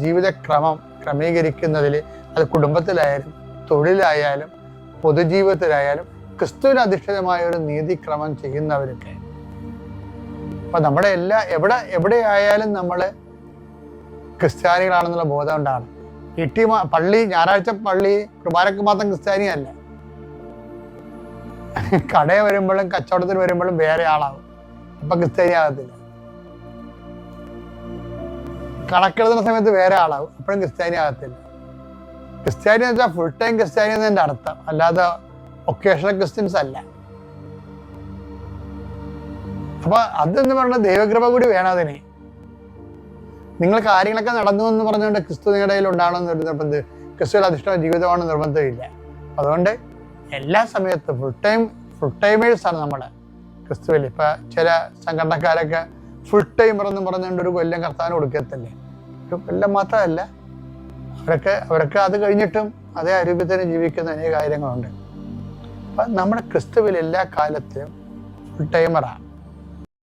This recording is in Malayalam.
ജീവിതക്രമം ക്രമീകരിക്കുന്നതിൽ അത് കുടുംബത്തിലായാലും തൊഴിലായാലും പൊതുജീവിതത്തിലായാലും ക്രിസ്തുവിനധിഷ്ഠിതമായ ഒരു നീതിക്രമം ചെയ്യുന്നവരൊക്കെ. അപ്പൊ നമ്മുടെ എല്ലാ എവിടെ എവിടെയായാലും നമ്മൾ ക്രിസ്ത്യാനികളാണെന്നുള്ള ബോധം ഉണ്ടാണ് ഇട്ടി പള്ളി ഞായറാഴ്ച പള്ളി കുർബാനക്ക് മാത്രം ക്രിസ്ത്യാനിയല്ല. കടയിൽ വരുമ്പോഴും കച്ചവടത്തിന് വരുമ്പോഴും വേറെ ആളാവും. അപ്പൊ ക്രിസ്ത്യാനി ആകത്തില്ല. കണക്കെഴുതുന്ന സമയത്ത് വേറെ ആളാവും. അപ്പോഴും ക്രിസ്ത്യാനി ആകത്തില്ല. ക്രിസ്ത്യാനി എന്ന് വെച്ചാൽ ഫുൾ ടൈം ക്രിസ്ത്യാനി എന്നതിന്റെ അർത്ഥം. അല്ലാതെ ഒക്കേഷണൽ ക്രിസ്ത്യൻസ് അല്ല. അപ്പൊ അതെന്ന് പറഞ്ഞ ദൈവകൃപ കൂടി വേണം അതിനെ. നിങ്ങൾ കാര്യങ്ങളൊക്കെ നടന്നു എന്ന് പറഞ്ഞുകൊണ്ട് ക്രിസ്തു നിങ്ങളുടെ കയ്യിൽ ഉണ്ടാവണമെന്ന് ഒരു നിർബന്ധം ക്രിസ്തുവിൽ അധിഷ്ഠിത ജീവിതമാണ് നിർബന്ധമില്ല. അതുകൊണ്ട് എല്ലാ സമയത്തും ഫുൾ ടൈം ഫുൾ ടൈമേഴ്സ് ആണ് നമ്മൾ ക്രിസ്തുവിൽ. ഇപ്പൊ ചില സംഘടനക്കാരൊക്കെ ഫുൾ ടൈമർ എന്ന് പറഞ്ഞുകൊണ്ട് ഒരു കൊല്ലം കർത്താവിന് കൊടുക്കത്തില്ലേ? ഒരു കൊല്ലം മാത്രമല്ല. അവരൊക്കെ അവരൊക്കെ അത് കഴിഞ്ഞിട്ടും അതേ ആരോഗ്യത്തിന് ജീവിക്കുന്ന അനേക കാര്യങ്ങളുണ്ട്. അപ്പൊ നമ്മുടെ ക്രിസ്തുവിൽ എല്ലാ കാലത്തിലും ഫുൾ ടൈമറാണ്